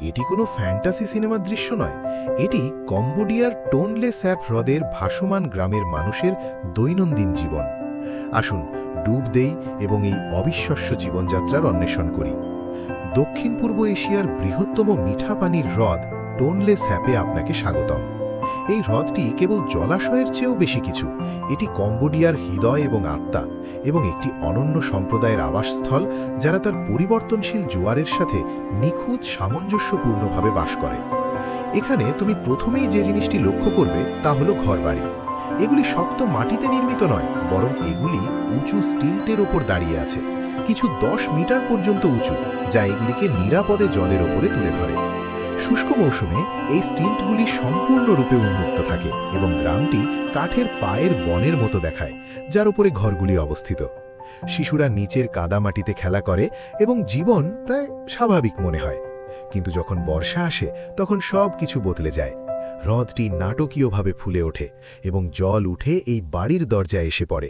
এটি কোনো ফ্যান্টাসি সিনেমার দৃশ্য নয়। এটি কম্বোডিয়ার টোনলে স্যাপ হ্রদের ভাসমান গ্রামের মানুষের দৈনন্দিন জীবন। আসুন, ডুব দেই এবং এই অবিশ্বাস্য জীবনযাত্রার অন্বেষণ করি। দক্ষিণ পূর্ব এশিয়ার বৃহত্তম মিঠা পানির হ্রদ টোনলে স্যাপে আপনাকে স্বাগতম। এই হ্রদটি কেবল জলাশয়ের চেয়েও বেশি কিছু। এটি কম্বোডিয়ার হৃদয় এবং আত্মা এবং একটি অনন্য সম্প্রদায়ের আবাসস্থল যারা তার পরিবর্তনশীল জোয়ারের সাথে নিখুঁত সামঞ্জস্যপূর্ণভাবে বাস করে। এখানে তুমি প্রথমেই যে জিনিসটি লক্ষ্য করবে তা হলো ঘরবাড়ি। এগুলি শক্ত মাটিতে নির্মিত নয়, বরং এগুলি উঁচু স্টিলটের ওপর দাঁড়িয়ে আছে। কিছু দশ মিটার পর্যন্ত উঁচু, যা এগুলিকে নিরাপদে জলের ওপরে তুলে ধরে। শুষ্ক মৌসুমে এই স্টিল্টগুলি সম্পূর্ণরূপে উন্মুক্ত থাকে এবং গ্রামটি কাঠের পায়ের বনের মতো দেখায়, যার উপরে ঘরগুলি অবস্থিত। শিশুরা নিচের কাদামাটিতে খেলা করে এবং জীবন প্রায় স্বাভাবিক মনে হয়। কিন্তু যখন বর্ষা আসে, তখন সব কিছু বদলে যায়। হ্রদটি নাটকীয়ভাবে ফুলে ওঠে এবং জল উঠে এই বাড়ির দরজায় এসে পড়ে।